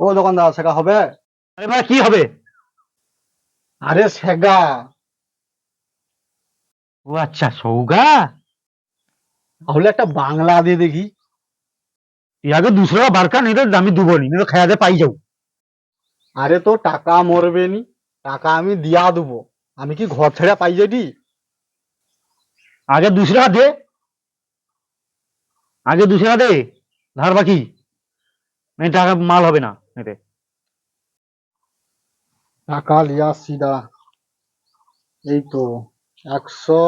ও দোকানদার সেটা হবে? আরে ভাই কি হবে? আরে সেগা ও আচ্ছা সৌগা? তাহলে একটা বাংলা দিয়ে দেখি। ইয়াকে টাকা বারকা নেই তো আমি দুবো নি তো খেয়াতে পাই যাও। আরে তো টাকা মরবে নি টাকা আমি দিয়া দেবো। আমি কি ঘর ছেড়ে পাই যাই আগে দুশো টাকা দে। আগে দুশো টাকা দে ধার বাকি। টাকা মাল হবে না। টাকা এই তো একশো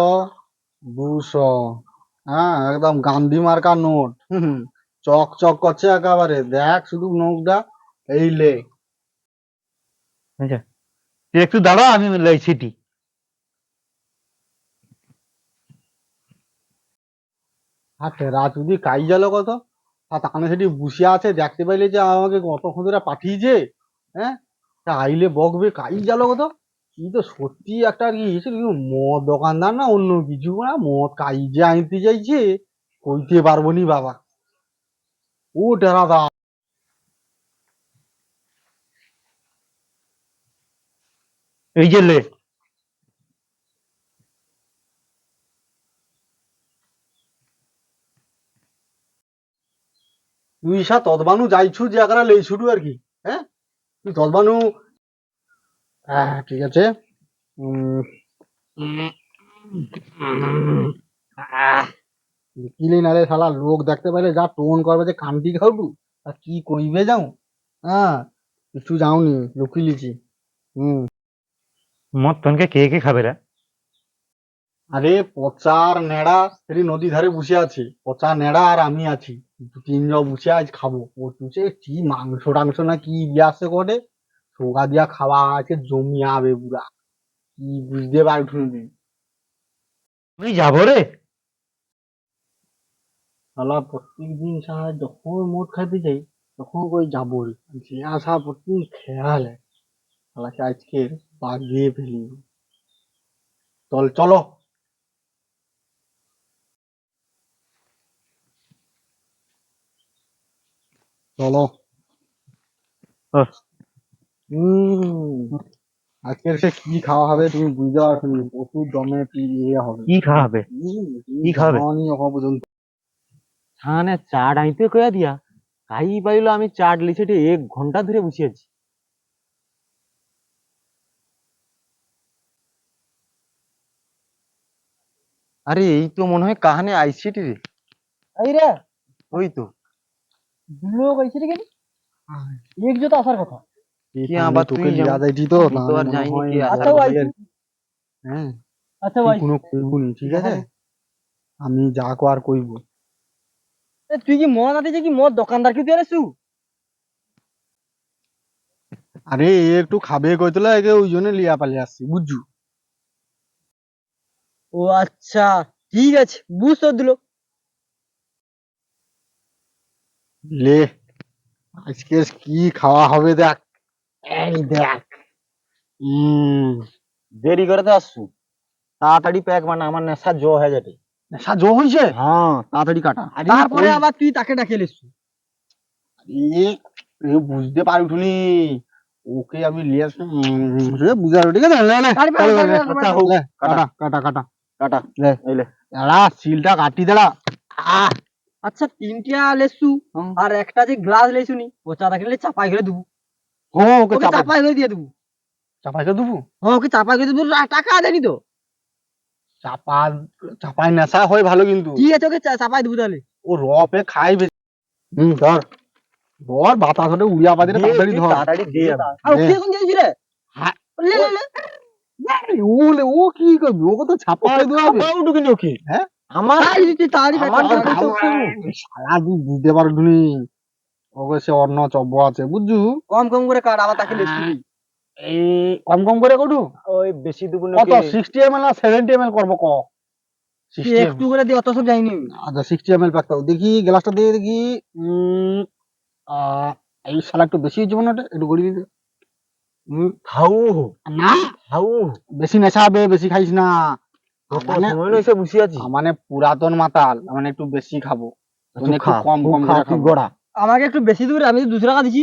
দুশো। হ্যাঁ একদম গান্ধী মার্কা নোট। হুম, চক চক করছে একেবারে। দেখ শুধু নোটটা এই লে। আচ্ছা। তুই একটু দাঁড়া আমি আর টেরা যদি কাই গেল কত? আর তাকানে সেটি বসে আছে, দেখতে পাইলে যে আমাকে কত খুঁজরা পাঠিয়েছে হ্যাঁ? তা আইলে বকবে কাই গেল কত কি তো সত্যি একটা আর কি মদ দোকানদার না, অন্য কিছু না, মদ কাই যে আনতে চাইছে, কইতে পারব নি বাবা। ও টেরা দা এই যে লে সা তদবানু যাইছু যে একরা লেইছুটু আর কি হ্যাঁ? তুই তদবানু হ্যাঁ ঠিক আছে। কিলে না শালা, লোক দেখতে পাইলে যা টোন করবে যে কান্তি খাউটু আর কি কইবে যাও হ্যাঁ কিছু যাওনি লুকি লিছি। হুম। মদ তনকে কে কে খাবে রে? আরে পচার নেড়া সেটি নদী ধারে বসে আছে। পচা নেড়া আর আমি আছি। দু তিনজন বসে আজ খাব। ও তুসে কি মাংস টাংস না কি দিয়ে আসছে করে সোগা দিয়া খাওয়া আছে জমিয়াবে পুরা কি বুঝতে পারছু তুই আমি যাব রে। শালা প্রত্যেক দিন সারা যখন মদ খাইতে যাই তখন কই যাব রে? যে আসা প্রত্যেক খেয়াল শালাকে আজকে বাগিয়ে ফেলি। চল চলো। চলো। আজকের সে কি খাওয়া হবে তুমি বুঝতে পারছ না প্রচুর দমে ইয়ে হবে। কি খাওয়াবে? কি খাওয়াবে? খাওয়ানি এখন পর্যন্ত। থানে চাট আইতে কয়া দিয়া কাই পাইলো আমি চাট লিছেটি এক ঘণ্টা ধরে বসে আছি। আরে এই তো মনে হয় কাহানে আইসিটি রে। এই রে। ওই তো। আইছে কেন? এক জোত আসার কথা। কি আবার তুই তো আমি তো আর যাইনি কি। কথা আর হ্যাঁ আচ্ছা ভাই। কোনো কইবুনি ঠিক আছে? আমি যা কর কইব। এ, তুই কি মদ আনতে কি মদ দোকানদার কি তুই আরে একটু খাবে কইতলা একে ওই জন্য লিয়া পালি আসছি বুঝছু? ও আচ্ছা ঠিক আছে বুঝ তো দিল। লে আজকে কি খাওয়া হবে দেখ? এই দেখ। দেরি করে তো আসছু। তাড়াতাড়ি প্যাক বানা আমার নেশা জো হয়ে যাবে। নেশা জো হইছে হ্যাঁ তাড়াতাড়ি কাটা। তারপরে আবার তুই তাকে ডাকে এ এ বুঝতে পারুনি। ওকে আমি লিয়ে আসছি বুঝার ঠিক আছে? আরে কাটা কাটা কাটা কাটা লে। এই লে এড়া সিলটা কাটি দেলা। আহ! আচ্ছা তিনটা হুম। আর একটা যে গ্লাস লেছু নি ও রাখলে চাপাই করে দেবো ও ওকে চাপাই করে দিয়ে দেবো চাপাই করে দেবো হ্যাঁ ওকে চাপাই করে দেবো টাকা দেনি তো চাপা চাপাই নেশা হয় ভালো কিন্তু ঠিক আছে ওকে চাপাই দেবো তাহলে ও রপে খাই বেশি হুম ধর ধর বাতাস উড়িয়া পাদিরে দে, তাড়াতাড়ি ধর তাড়াতাড়ি দে আর ওকে এখন দিয়েছি রে হ্যাঁ। লে লে লে ও কি করবি ওকে তো ছাপাই হবে ওকে হ্যাঁ? আমার তাড়াতাড়ি তুই তাড়াতাড়ি প্যাক আমার কর, তো তাড়াতাড়ি। খাব। সারা তুই বুঝতে পারবি ওকে অন্য চব্য আছে বুঝছু? কম কম করে কাট আবার তাকে লেছু এই কম কম করে কটু? ওই বেশি দেবো কত? সিক্সটি এম এল না সেভেন্টি এম এল করব ক? একটু করে দিয়ে অত সব যাইনি আচ্ছা সিক্সটি এম এল প্যাক দেখি গ্লাসটা দিয়ে দেখি। উম, আহ, এই শালা একটু বেশি হচ্ছে মনে হয় একটু গড়ি দিতে। খাও। না। খাও। বেশি নেশা হবে বেশি খাইস না। মানে মানে পুরাতন মাতাল মানে একটু বেশি খাব। মানে একটু কম কম খাব। গোড়া। আমাকে একটু বেশি দূরে আমি দুশো টাকা দিছি।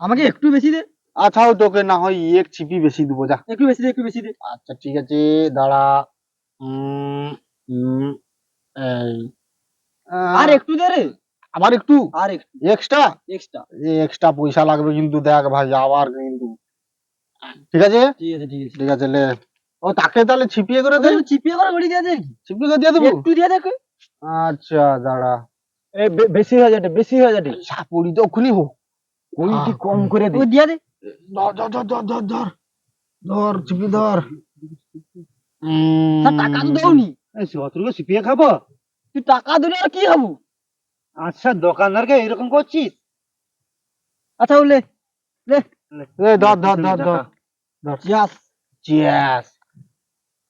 আমাকে একটু বেশি দে। আচ্ছা তোকে না হয় এক ছিপি বেশি দেবো যা। একটু বেশি দে একটু বেশি দে। আচ্ছা ঠিক আছে দাঁড়া। আর একটু দে রে। আবার একটু? আর একটু। এক্সট্রা? এক্সট্রা। এক্সট্রা পয়সা লাগবে কিন্তু দেখ ভাই আবার কিন্তু। ঠিক আছে? ঠিক আছে ঠিক আছে। ঠিক আছে লে। ও তাকে তাহলে ছিপিয়ে করে দে? চিপিয়ে করে ঘড়ি দিয়ে দে। ছিপিয়ে করে দিয়ে দেবো? একটু দিয়ে দেখ আচ্ছা দাঁড়া। এই বে- বেশি হয়ে যাবে বেশি হয়ে যাবে সাপুরি তো হোক ওই কি কম করে দে। দিয়ে দে। ধর ধর ধর ধর ধর ধর। ধর ছিপি ধর। টাকা তো দাওনি। অতটুকু শিপিয়ে খাব? তুই টাকা দিলে আর কি হব আচ্ছা দোকানদারকে এরকম করছিস? আচ্ছা বলে এই ধর ধর ধর ধর। ইয়াস চিয়াস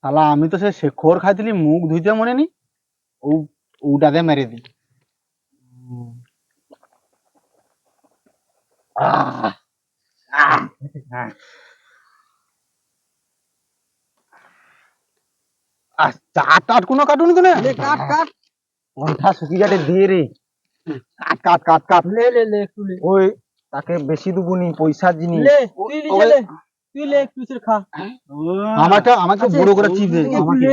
শালা আমি তো সে শেখর খাইছিলি মুখ ধুইতে মনে নি ও ওটাতে মেরে দি চাট টাট কোনো কাটুন কেন? লে কাট কাট। কণ্ঠা শুকিয়ে যাবে দে রে। কাট কাট কাট কাট। লে লে ওই তাকে বেশি দেবো নি পয়সার জিনিস। তুই লে একটু খা। আমাকে আমাকে বড় করে চিপ দে আমাকে।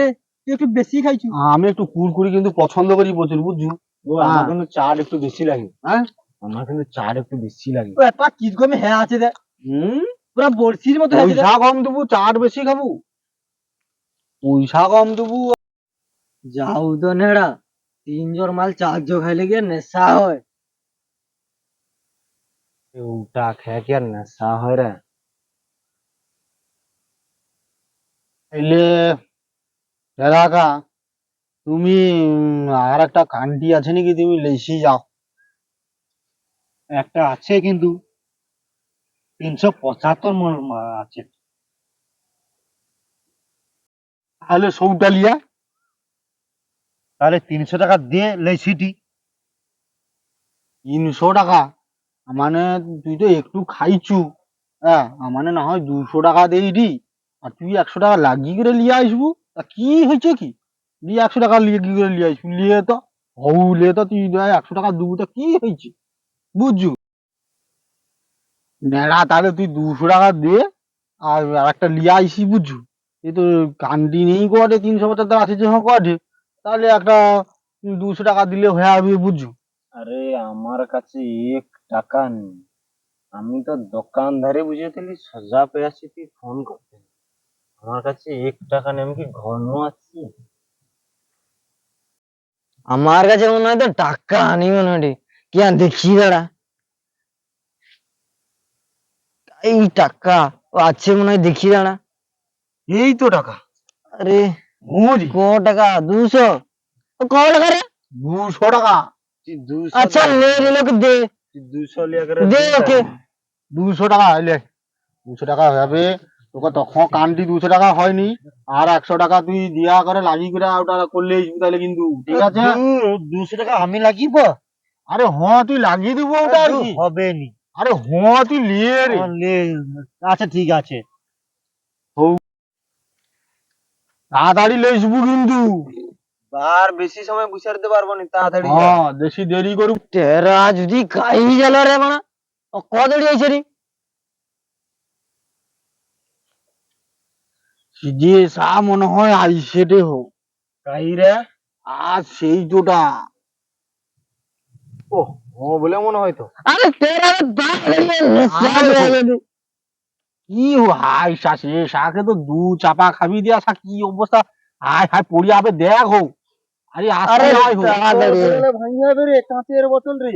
একটু বেশি খাইছু। আমি একটু কুরকুরি কিন্তু পছন্দ করি প্রচুর বুঝছ আমার হ্যাঁ। কিন্তু চাট একটু বেশি লাগে। হ্যাঁ? আমার কিন্তু চাট একটু বেশি লাগে। একটা কিরকমে হ্যাঁ আছে দে হুম? পুরা বড়শির মতো হয়েছে পয়সা কম দেবো চাট বেশি খাব। পয়সা কম দেবো। যাও তো নেড়া তিন জোর মাল চার জো খাইলে গিয়ে নেশা হয়? ওটা খেয়ে কি আর নেশা হয় রে? এলে দাদা তুমি আর একটা কান্টি আছে নাকি? তুমি লেসি যাও। একটা আছে কিন্তু তিনশো পঁচাত্তর আছে। তাহলে সৌটা লিয়া। তাহলে তিনশো টাকা দিয়ে লেসিটি। তিনশো টাকা। মানে তুই তো একটু খাইছু হ্যাঁ মানে না হয় দুশো টাকা দেই আর তুই একশো টাকা লাগিয়ে করে লিয়ে আসবু? তা কি হয়েছে কি? লিয়ে একশো টাকা লিয়ে কি করে লিয়ে আসবু লিয়ে তো। হউ লিয়ে তো তুই নয় একশো টাকা দুবু, তা কি হয়েছে? বুঝছু? নেড়া তাহলে তুই দুশো টাকা দে, আর একটা লিয়ে আইসি বুঝছু? এই তো কান্দি নেই করে তিনশো পঁচাত্তর আছে যে করে তাহলে একটা দুশো টাকা দিলে হয়ে যাবে, বুঝছু? আরে, আমার কাছে এক টাকা নেই। আমি তো দোকানদারে বুঝেছিলি সোজা পেয়ে আসছি তুই ফোন করতে আমার কাছে এক টাকা নেই আমি কি ঘন আছি আমার কাছে মনে হয় তো টাকা আনি মনে হয় কি আর দেখি দাঁড়া। এই টাকা ও আছে মনে হয় দেখি দাঁড়া। এই তো টাকা। আরে ক টাকা? দুশো। ও ক টাকা রে? দুশো টাকা। আচ্ছা লে রে লোক দে। দুশো লিয়া করে দে ওকে। দুশো টাকা এলে দুশো টাকা হবে। তোকে তখন কান্টি দুশো টাকা হয়নি আর একশো টাকা তুই দিয়া করে লাগিয়ে করে ওটা করলে তাহলে কিন্তু ঠিক আছে? দুশো টাকা আমি লাগিব আরে হ তুই লাগিয়ে দিব ওটা আর কি। হবে নি আরে হ তুই লিয়ে রে। আচ্ছা ঠিক আছে। তাড়াতাড়ি লেসবু কিন্তু। আর বেশি সময় বসে দিতে পারব না তাড়াতাড়ি হ্যাঁ বেশি দেরি করুক। তেরা যদি খাই গেল রে মানা ও কদড়ি আইছে রে? যে সা মনে হয় কাই রে। আর সেই তোটা ও ও বলে মনে হয় তো। আরে তেরা আরে কি হাই শাসে শাকে তো দু চাপা খাবি দিয়া শা কি অবস্থা? হাই হাই পড়ি আবে দেখ হো। আরে আরে আরে হাই হো। তাড়াতাড়ি ভাঙি রে কাঁচের বোতল রে।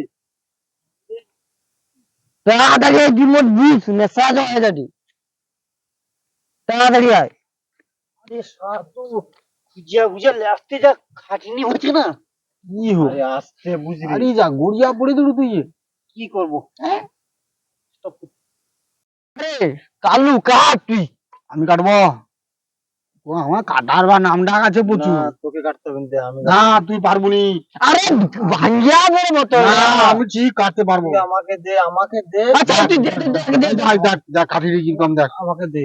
তাড়াতাড়ি আয় রিমোট বুঝ মেসাজ হয়ে যাবে। তাড়াতাড়ি আয়। আরে সার তো বুঝিয়া বুঝিয়া লাস্টে যা খাটনি হচ্ছে না কি হো আস্তে বুঝবি আরে যা গড়িয়া পড়ে দিলু তুই যে। কি করব আরে কালু কাট তুই আমি কাটবো ও আমার কাটার বা নাম ডাক আছে প্রচুর তোকে কাটতে হবে আমি না তুই পারব নি আরে ভাঙ্গিয়া বড় না, আমি ঠিক কাটতে পারব আমাকে দে আমাকে দে আচ্ছা তুই দে দে, দে, দেখ দেখ কাঠি কম দেখ আমাকে দে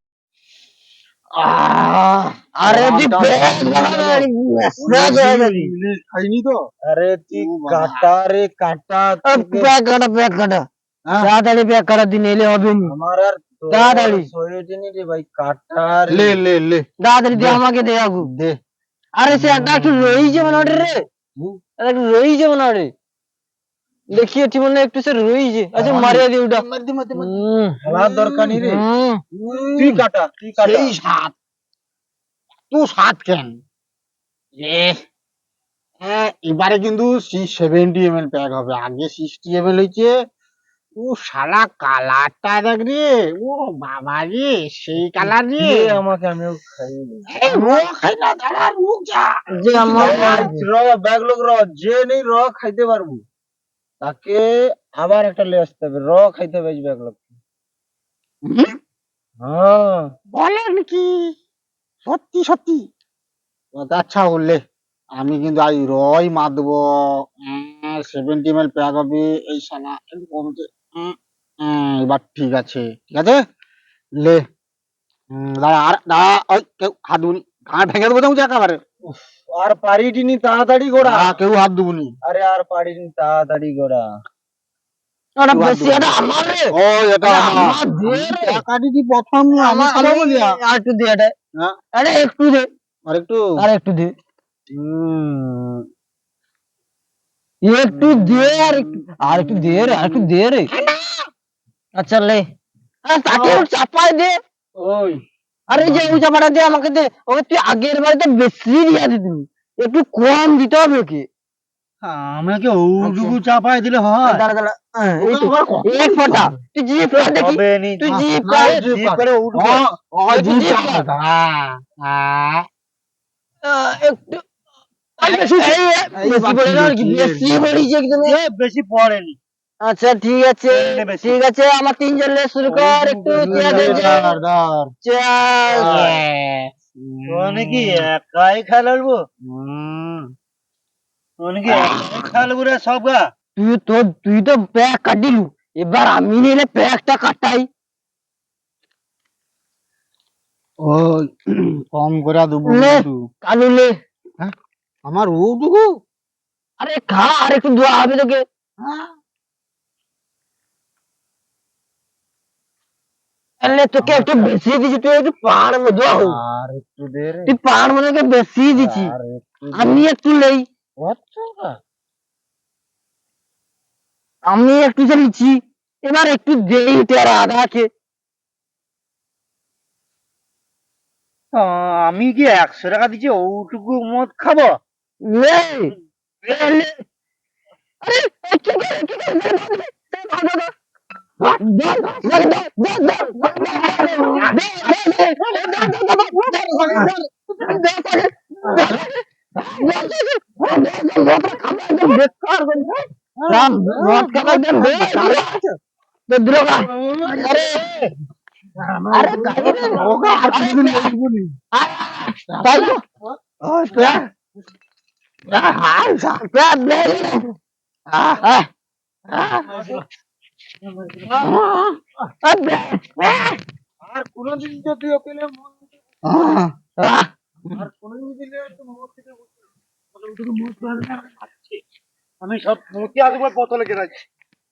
আরে খাইনি তো? আরে তুই কাটা রে কাটা প্যাক কাটা প্যাক কাটা। হ্যাঁ। তাড়াতাড়ি প্যাক কাটা দিন এলে হবে। নি আমার আর তাড়াতাড়ি। সয়েটেনি রে ভাই কাটা লে লে লে। তাড়াতাড়ি দে আমাকে দে আগু দে। আরে সে একটা একটু রয়েছে মনে হয় রে। একটু মনে হয় রে। আচ্ছা খেলার দরকার নেই রে। তুই কাটা তুই কাটা। সেই সাত। তুই সাত কেন? এ হ্যাঁ এবারে কিন্তু C seventy M L pack হবে। আগে সিক্সটি এম এল হয়েছে ও শালা কালারটা দেখ রে। ও বাবা রে সেই কালার রে। দে আমাকে আমিও খাই। খাই না দাঁড়া রুক যা। যে আমার র ব্যাগ লোক র যে নেই র খাইতে পারব। তাকে আবার একটা লে আসতে হবে। র খাইতে হবে ব্যাগ লোক হ্যাঁ। বলেন কি? সত্যি সত্যি। আচ্ছা বললে আমি কিন্তু আই রই মারবো সেভেন্টি এম এল প্যাক হবে এই একটু কমছে এবার ঠিক আছে। ঠিক আছে? লে। দাঁড়া আর দাঁড়া ওই কেউ হাত ঘাট ভেঙে দেবো তো একেবারে। আর পারিটিনি তাড়াতাড়ি গোড়া আ, কেউ হাত দুবনি আরে আর পারিনি তাড়াতাড়ি গোড়া ওটা বেশি এটা আমার রে ও এটা আরে আমার আমার দে রে। টাকাটি কি প্রথম আমি আমার খাব বলিয়া আর একটু দে এটা হ্যাঁ। আরে একটু দে আর একটু আর একটু দে উম, একটু দে আর একটু- আর একটু দে রে আর একটু দে রে আচ্ছা লে আরে তাকে একটু চাপাই দে ওই আরে যে ওই চাপাটা দিয়ে আমাকে দে। ওকে তুই আগের বারে তো বেশি দিয়া দিবি একটু কম দিতে হবে ওকে। আমাকে ওইটুকু চাপাই দিলে হয়? দাঁড়া দাঁড়া। হ্যাঁ, এক ফোঁটা তুই দেখি। তুই হ্যাঁ, একটু বেশি বেশি পড়েনি। আচ্ছা ঠিক আছে। ঠিক আছে আমার তিনজন লে শুরু কর একটু চেয়ার দে ধর। চেয়ার। মানে কি একাই খেলাবো মানে কি খেলব রে সব গা? তুই তো তুই তো প্যাক কাটিলু। এবার আমি নিলে প্যাকটা কাটাই। ওই, কম করে দেবো। কালু লে। আমার ওটুকু আরে খা আর একটু দোয়া হবে তোকে। আরে তোকে একটু বেশি দিছি তুই একটু পাহাড় মধ্যে হও আর একটু দে রে তুই পাহাড় মধ্যে বেশি দিছি আর একটু দে। আমি একটু কত গা? আমি একটু নিচ্ছি এবার একটু দেই তেরা আধাকে আহ, আমি কি একশো টাকা দিচ্ছি ওটুকু মদ খাব লে লে, লে। আরে এ কি করে কি করে দে, দে, দে, দে, দে, দে। দে, का अरे अरे काही नाही होगा अरे ओ क्या हाय क्या नहीं हाँ हाँ।, हाँ। আর কোনদিন যদি আর কোনদিন দিলে আমি সব মুতি আসব বোতলে কে রাখছি।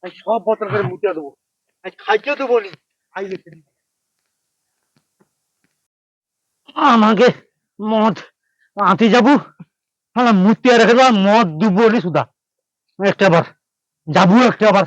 আমি সব বোতল করে মুতি দেবো। আমি খাইতেও দেবো নি। আই আমাকে মদ আঁতে যাব। হ্যাঁ মূর্তি রেখে দেবো মদ দুবো নি সুদা। একটা বার যাব একটা বার